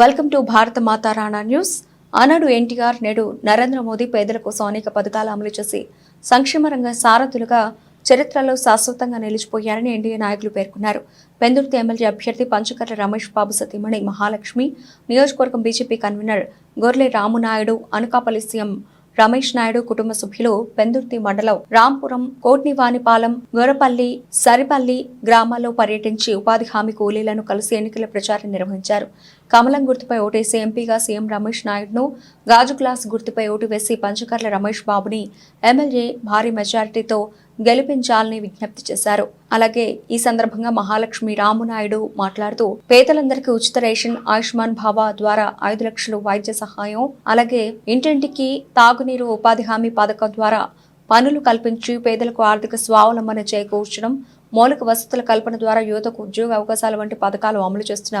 Welcome to భారత మాతా Rana news. ఆనాడు ఎన్టీఆర్ నేడు నరేంద్ర మోదీ పేదల కోసం అనేక పథకాలు అమలు చేసి సంక్షేమ రంగ సారథులుగా చరిత్రలో శాశ్వతంగా నిలిచిపోయారని ఎన్డీఏ నాయకులు పేర్కొన్నారు. పెందుర్తి ఎమ్మెల్యే అభ్యర్థి పంచకర్ల రమేష్ బాబు సతీమణి మహాలక్ష్మి నియోజకవర్గం BJP convener Gorle Ramunaidu Anakapalli CM Ramesh Naidu కుటుంబ సభ్యులు పెందుర్తి మండలం రాంపురం కోట్నివానిపాలెం గొరపల్లి సరిపల్లి గ్రామాల్లో పర్యటించి ఉపాధి హామీ కూలీలను కలిసి ఎన్నికల ప్రచారం నిర్వహించారు. కమలం గుర్తుపై ఓటేసి ఎంపీగా సీఎం రమేష్ నాయుడును గాజు గ్లాస్ గుర్తుపై ఓటు వేసి పంచకర్ల రమేష్ బాబుని ఎమ్మెల్యే భారీ మెజారిటీతో గెలిపించాలని విజ్ఞప్తి చేశారు. అలాగే ఈ సందర్భంగా మహాలక్ష్మి రామునాయుడు మాట్లాడుతూ పేదలందరికీ ఉచిత రేషన్ ఆయుష్మాన్ భావ ద్వారా ఐదు లక్షలు వైద్య సహాయం అలాగే ఇంటింటికి తాగునీరు ఉపాధి హామీ పథకం ద్వారా పనులు కల్పించి పేదలకు ఆర్థిక స్వావలంబన చేకూర్చడం మౌలిక వసతుల కల్పన ద్వారా యువతకు ఉద్యోగ అవకాశాల వంటి పథకాలు అమలు చేస్తున్న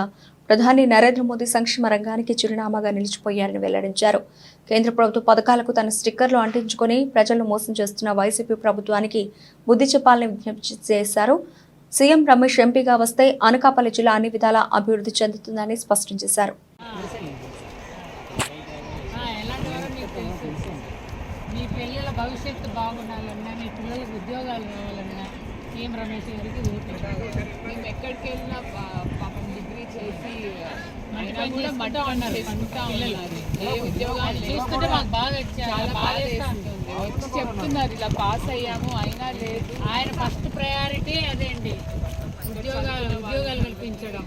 ప్రధాని నరేంద్ర మోదీ సంక్షేమ రంగానికి చిరునామాగా నిలిచిపోయారని వెల్లడించారు. కేంద్ర ప్రభుత్వ పథకాలకు తన స్టిక్కర్లు అంటించుకొని ప్రజలను మోసం చేస్తున్న వైసీపీ ప్రభుత్వానికి బుద్ధి చెప్పాలని విజ్ఞప్తి చేశారు. సీఎం రమేష్ ఎంపీగా వస్తే అనకాపల్లి జిల్లా అన్ని విధాలా అభివృద్ధి చెందుతుందని స్పష్టం చేశారు. మీ పిల్లల భవిష్యత్తు బాగుండాలన్నా మీ పిల్లలకు ఉద్యోగాలు కావాలన్నా సీఎం రమేష్ గారికి ఓటు మేము ఎక్కడికి వెళ్ళినా చేసి అయినా కూడా మట్ట. ఉన్నారు. ఏ ఉద్యోగాలు చూస్తుంటే మాకు బాగా చాలా వేస్తుంది వచ్చి చెప్తున్నారు ఇలా పాస్ అయ్యాము అయినా లేదు. ఆయన ఫస్ట్ ప్రయారిటీ అదే అండి. ఉద్యోగాలు ఉద్యోగాలు కల్పించడం.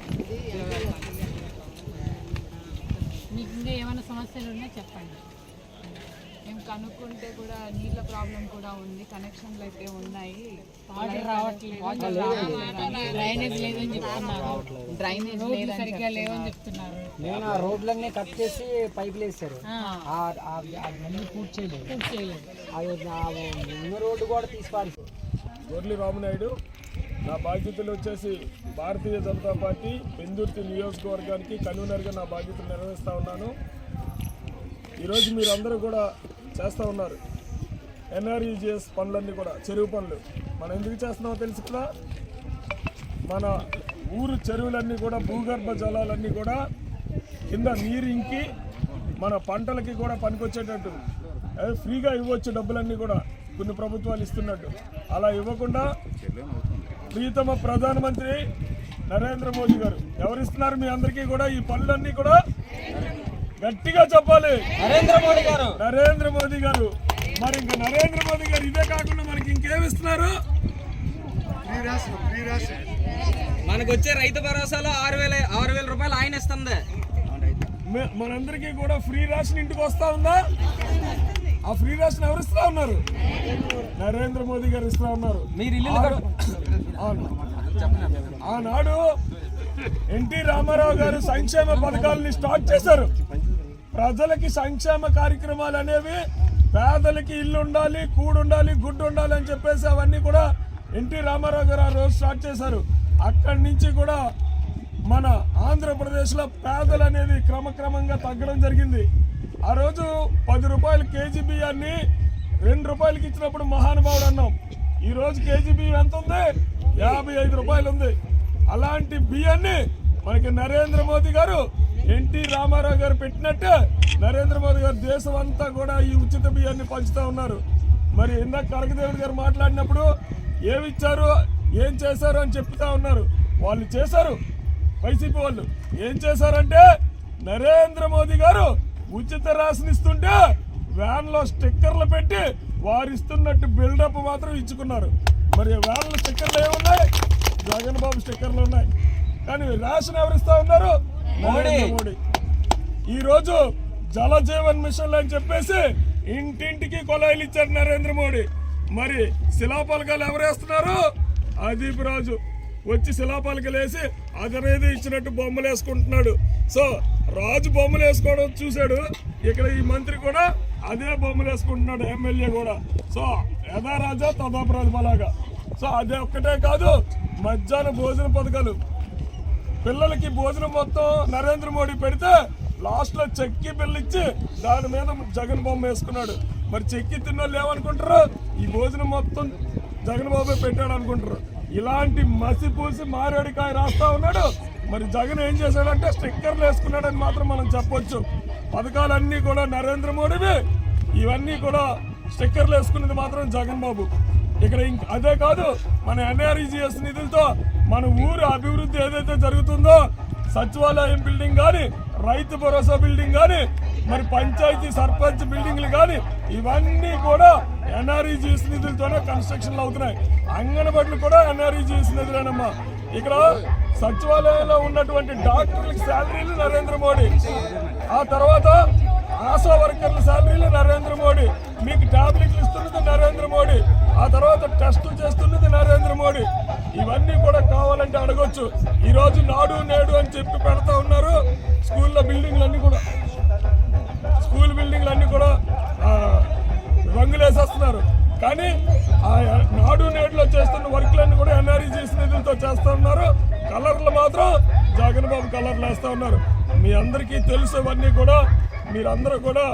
మీకు ఇంకా ఏమైనా సమస్యలు ఉన్నా చెప్పండి. మేము కనుక్కుంటే కూడా నీళ్ళ ప్రాబ్లం కూడా ఉంది. కనెక్షన్లు అయితే ఉన్నాయి. వాటర్ రావట్లేదు. వాటర్ రావట్లేదు. డ్రైనేజ్ లేదని చెప్తున్నారు. డ్రైనేజ్ రోడ్లు లేదని సరిగ్గా లేవని చెప్తున్నారు. నేను ఆ రోడ్లన్నీ కట్ చేసి పైపులు వేసారు పూర్తి చేయలేదు. పూర్తి చేయలేదు. రోడ్డు కూడా తీసి పారేశారు. గొర్లి రామనాయుడు నా బాధ్యతలు వచ్చేసి భారతీయ జనతా పార్టీ పెందుర్తి నియోజకవర్గానికి కన్వీనర్గా నా బాధ్యతలు నిర్వహిస్తూ ఉన్నాను. ఈరోజు మీరందరూ కూడా చేస్తూ ఉన్నారు. ఎన్ఆర్ఈజిఎస్ పనులన్నీ కూడా చెరువు పనులు. మనం ఎందుకు చేస్తున్నామో తెలుసు మన ఊరు చెరువులన్నీ కూడా భూగర్భ జలాలన్నీ కూడా కింద నీరు ఇంకి మన పంటలకి కూడా పనికొచ్చేటట్టు. అదే ఫ్రీగా ఇవ్వచ్చు డబ్బులన్నీ కూడా కొన్ని ప్రభుత్వాలు ఇస్తున్నట్టు. అలా ఇవ్వకుండా ప్రీతమ ప్రధానమంత్రి నరేంద్ర మోదీ గారు ఎవరిస్తున్నారు మీ అందరికీ కూడా ఈ పనులన్నీ కూడా? గట్టిగా చెప్పాలి. నరేంద్ర మోడీ గారు. నరేంద్ర మోదీ గారు. మరి ఇంకా నరేంద్ర మోదీ గారు ఇదే కాకుండా మనకి ఇంకేమి ఇస్తున్నారు? మనకు వచ్చే రైతు భరోసాలో ఆరు వేల ఆరు వేల రూపాయలు ఆయన ఇస్తుంది. మనందరికీ కూడా ఫ్రీ రేషన్ ఇంటికి వస్తా ఉందా? ఆ ఫ్రీ రేషన్ ఎవరు ఇస్తా ఉన్నారు? నరేంద్ర మోదీ గారు ఇస్తా ఉన్నారు. మీరు. ఆనాడు ఎన్టీ రామారావు గారు సంక్షేమ పథకాలని స్టార్ట్ చేశారు. ప్రజలకి సంక్షేమ కార్యక్రమాలు అనేవి పేదలకి ఇల్లు ఉండాలి కూడు ఉండాలి గుడ్డు ఉండాలి అని చెప్పేసి అవన్నీ కూడా ఎన్టీ రామారావు గారు ఆ రోజు స్టార్ట్ చేశారు. అక్కడి నుంచి కూడా మన ఆంధ్రప్రదేశ్లో పేదలు అనేది క్రమక్రమంగా తగ్గడం జరిగింది. ఆ రోజు పది రూపాయలు కేజీ బియ్యాన్ని రెండు రూపాయలకి ఇచ్చినప్పుడు మహానుభావుడు అన్నాం. ఈరోజు కేజీ బియ్యం ఎంత ఉంది? యాభై ఐదు రూపాయలు ఉంది. అలాంటి బియ్యాన్ని మనకి నరేంద్ర మోదీ గారు ఎన్టీ రామారావు గారు పెట్టినట్టు నరేంద్ర మోదీ గారు దేశం అంతా కూడా ఈ ఉచిత బియ్యాన్ని పంచుతూ ఉన్నారు. మరి ఇందాక కనకదేవుడు గారు మాట్లాడినప్పుడు ఏమిచ్చారు ఏం చేశారు అని చెప్తా ఉన్నారు. వాళ్ళు చేశారు. వైసీపీ వాళ్ళు ఏం చేశారంటే నరేంద్ర మోదీ గారు ఉచిత రాసినిస్తుంటే ఇస్తుంటే స్టిక్కర్లు పెట్టి వారు ఇస్తున్నట్టు బిల్డప్ మాత్రం ఇచ్చుకున్నారు. మరి వ్యాన్లో స్టిక్కర్లు ఏమున్నాయి? జగన్ బాబు స్టిక్కర్లు ఉన్నాయి. కానీ రేషన్ ఎవరు ఉన్నారు? మోడీ ఈ రోజు జల జీవన్ మిషన్ అని చెప్పేసి ఇంటింటికి కొలాయిలు ఇచ్చారు నరేంద్ర మోడీ. మరి శిలాపలకాలు ఎవరేస్తున్నారు వేస్తున్నారు? అదీప్ రాజు. వచ్చి శిలాపలకలు వేసి అతనేది ఇచ్చినట్టు బొమ్మలు వేసుకుంటున్నాడు. సో రాజు బొమ్మలు వేసుకోవడం చూశాడు. ఇక్కడ ఈ మంత్రి కూడా అదే బొమ్మలు వేసుకుంటున్నాడు ఎమ్మెల్యే కూడా. సో యథా రాజా తదా ప్రతిభలాగా సో అదే ఒక్కటే కాదు మధ్యాహ్న భోజన పథకాలు. పిల్లలకి భోజనం మొత్తం నరేంద్ర మోడీ పెడితే లాస్ట్లో చెక్కి పిల్లిచ్చి దాని మీద జగన్ బొమ్మ వేసుకున్నాడు. మరి చెక్కి తిన్న వాళ్ళు ఏమనుకుంటారు? ఈ భోజనం మొత్తం జగన్ బాబు పెట్టాడు అనుకుంటారు. ఇలాంటి మసి పూసి మారేడికాయ రాస్తా ఉన్నాడు. మరి జగన్ ఏం చేశాడంటే స్టిక్కర్లు వేసుకున్నాడని మాత్రం మనం చెప్పొచ్చు. పథకాలన్నీ కూడా నరేంద్ర మోడీవి. ఇవన్నీ కూడా స్టిక్కర్లు వేసుకున్నది మాత్రం జగన్ బాబు. ఇక్కడ ఇంక అదే కాదు మన ఎన్ఆర్ఈజీఎస్ నిధులతో మన ఊరు అభివృద్ధి ఏదైతే జరుగుతుందో సచివాలయం బిల్డింగ్ కానీ రైతు భరోసా బిల్డింగ్ కానీ మరి పంచాయతీ సర్పంచ్ బిల్డింగ్లు కానీ ఇవన్నీ కూడా ఎన్ఆర్ఈజీఎస్ నిధులతోనే కన్స్ట్రక్షన్లు అవుతున్నాయి. అంగన్వాడీలు కూడా ఎన్ఆర్ఈజీఎస్ నిధులేనమ్మా. ఇక్కడ సచివాలయంలో ఉన్నటువంటి డాక్టర్లకు శాలరీలు నరేంద్ర మోడీ. ఆ తర్వాత ఆశా వర్కర్ల శాలరీలు నరేంద్ర మోడీ. మీకు టాబ్లెట్లు ఇస్తున్నది నరేంద్ర మోడీ. ఆ తర్వాత టెస్టులు చేస్తున్నది నరేంద్ర మోడీ. ఇవన్నీ కూడా కావాలంటే అడగొచ్చు. ఈరోజు నాడు నేడు అని చెప్పి పెడతా ఉన్నారు. స్కూల్లో బిల్డింగ్లు అన్నీ కూడా స్కూల్ బిల్డింగ్లు అన్నీ కూడా రంగులేసేస్తున్నారు. కానీ ఆ నాడు నేడులో చేస్తున్న వర్క్లన్నీ కూడా ఎన్ఆర్ఈ నిధులతో చేస్తూ ఉన్నారు. కలర్లు మాత్రం జగన్ బాబు కలర్లు వేస్తూ ఉన్నారు. మీ అందరికీ తెలుసు అవన్నీ కూడా. మీరందరూ కూడా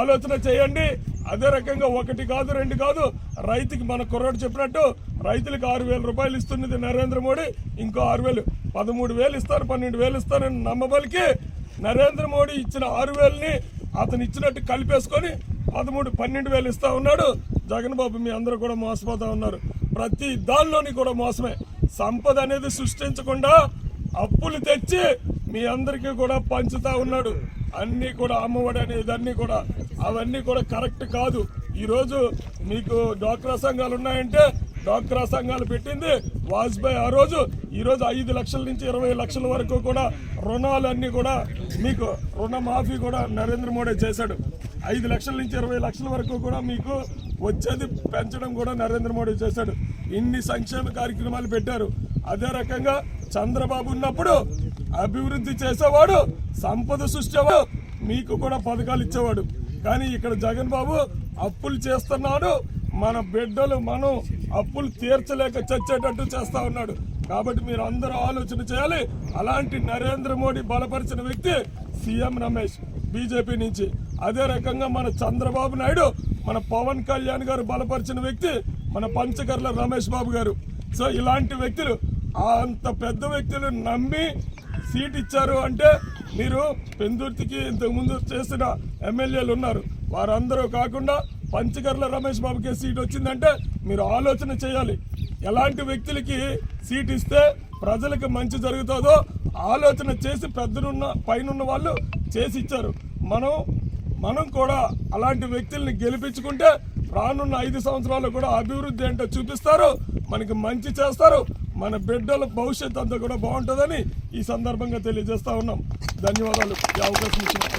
ఆలోచన చేయండి. అదే రకంగా ఒకటి కాదు రెండు కాదు రైతుకి మన కుర్రాడు చెప్పినట్టు రైతులకు ఆరు వేల రూపాయలు ఇస్తున్నది నరేంద్ర మోడీ ఇంకో ఆరు వేలు పదమూడు వేలు ఇస్తారు పన్నెండు వేలు ఇస్తారని నమ్మబలికి నరేంద్ర మోడీ ఇచ్చిన ఆరు వేలని అతను ఇచ్చినట్టు కలిపేసుకొని పదమూడు పన్నెండు వేలు ఇస్తా ఉన్నాడు. జగన్ బాబు మీ అందరూ కూడా మోసపోతా ఉన్నారు. ప్రతి దానిలోని కూడా మోసమే. సంపద అనేది సృష్టించకుండా అప్పులు తెచ్చి మీ అందరికీ కూడా పంచుతా ఉన్నాడు. అన్నీ కూడా అమ్మఒడి అనే అన్నీ కూడా అవన్నీ కూడా కరెక్ట్ కాదు. ఈరోజు మీకు డ్వాక్రా సంఘాలు ఉన్నాయంటే డ్వాక్రా సంఘాలు పెట్టింది వాజ్పేయి ఆ రోజు. ఈరోజు ఐదు లక్షల నుంచి ఇరవై లక్షల వరకు కూడా రుణాలన్నీ కూడా మీకు రుణమాఫీ కూడా నరేంద్ర మోడీ చేశాడు. ఐదు లక్షల నుంచి ఇరవై లక్షల వరకు కూడా మీకు వచ్చేది పెంచడం కూడా నరేంద్ర మోడీ చేశాడు. ఇన్ని సంక్షేమ కార్యక్రమాలు పెట్టారు. అదే రకంగా చంద్రబాబు ఉన్నప్పుడు అభివృద్ధి చేసేవాడు సంపద సృష్టివాడు మీకు కూడా పథకాలు ఇచ్చేవాడు. కానీ ఇక్కడ జగన్ బాబు అప్పులు చేస్తున్నాడు మన బిడ్డలు మనం అప్పులు తీర్చలేక చచ్చేటట్టు చేస్తా ఉన్నాడు. కాబట్టి మీరు అందరూ ఆలోచన చేయాలి. అలాంటి నరేంద్ర మోడీ బలపరిచిన వ్యక్తి సీఎం రమేష్ బీజేపీ నుంచి. అదే రకంగా మన చంద్రబాబు నాయుడు మన పవన్ కళ్యాణ్ గారు బలపరిచిన వ్యక్తి మన పంచకర్ల రమేష్ బాబు గారు. సో ఇలాంటి వ్యక్తులు అంత పెద్ద వ్యక్తులు నమ్మి సీట్ ఇచ్చారు అంటే మీరు పెందుర్తికి ఇంతకు ముందు చేసిన ఎమ్మెల్యేలు ఉన్నారు. వారందరూ కాకుండా పంచకర్ల రమేష్ బాబుకి సీట్ వచ్చిందంటే మీరు ఆలోచన చేయాలి. ఎలాంటి వ్యక్తులకి సీట్ ఇస్తే ప్రజలకు మంచి జరుగుతుందో ఆలోచన చేసి పెద్దనున్న పైనున్న వాళ్ళు చేసి ఇచ్చారు. మనం మనం కూడా అలాంటి వ్యక్తుల్ని గెలిపించుకుంటే రానున్న ఐదు సంవత్సరాలు కూడా అభివృద్ధి ఏంటో చూపిస్తారు. మనకి మంచి చేస్తారు. మన బిడ్డల భవిష్యత్తు అంతా కూడా బాగుంటుందని ఈ సందర్భంగా తెలియజేస్తా ఉన్నాం. ధన్యవాదాలు. ఈ అవకాశం ఇచ్చిన